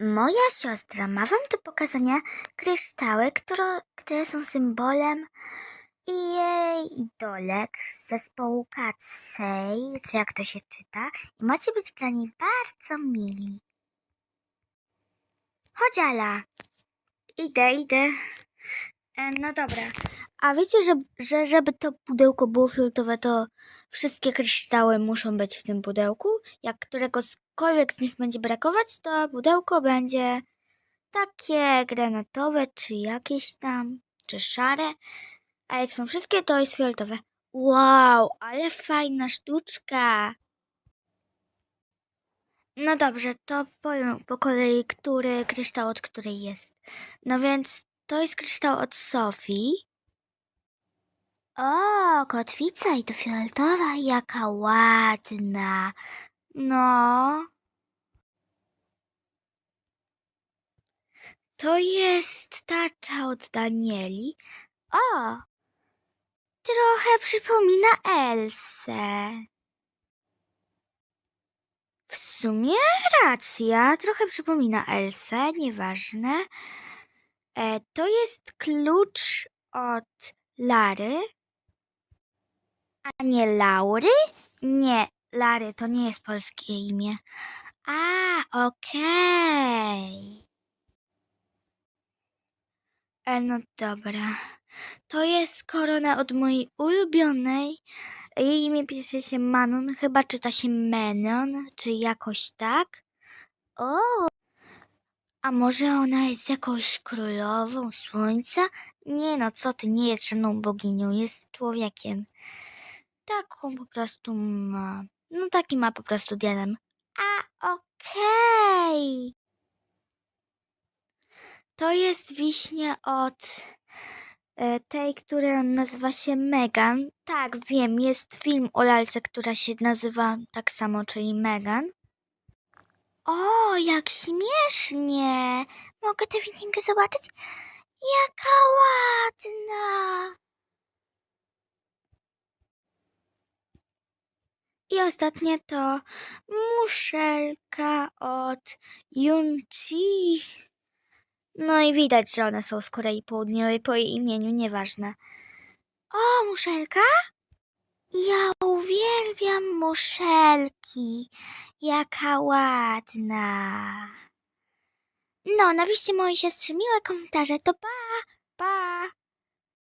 Moja siostra ma wam do pokazania kryształy, które, które są symbolem jej idolek z zespołu Katsej, czy jak to się czyta, i macie być dla niej bardzo mili. Chodź, Ala. Idę, idę. E, no dobra. A wiecie, że, że żeby to pudełko było fioletowe, to wszystkie kryształy muszą być w tym pudełku? Jak któregokolwiek z nich będzie brakować, to pudełko będzie takie granatowe, czy jakieś tam, czy szare. A jak są wszystkie, to jest fioletowe. Wow, ale fajna sztuczka. No dobrze, to powiem po kolei, który kryształ od której jest. No więc to jest kryształ od Sofii. O, kotwica i to fioletowa, jaka ładna. No. To jest tarcza od Danieli. O, trochę przypomina Elsę. W sumie racja, trochę przypomina Elsę, nieważne. E, to jest klucz od Lary. A nie Laury? Nie, Lary to nie jest polskie imię. A, okej. E, no dobra. To jest korona od mojej ulubionej. Jej imię pisze się Manon, chyba czyta się Menon, czy jakoś tak. O! A może ona jest jakąś królową słońca? Nie no, co ty, nie jest żadną boginią, jest człowiekiem. Taką po prostu ma. No taki ma po prostu diadem. A, okej. To jest wiśnia od e, tej, która nazywa się Megan. Tak, wiem, jest film o lalce, która się nazywa tak samo, czyli Megan. O, jak śmiesznie! Mogę tę wisienkę zobaczyć? Jaka ładna! I ostatnie to muszelka od Yunchi. No i widać, że one są z Korei Południowej po jej imieniu, nieważne. O, muszelka? Ja uwielbiam muszelki. Jaka ładna. No, napiszcie mojej siostrze miłe komentarze. To pa.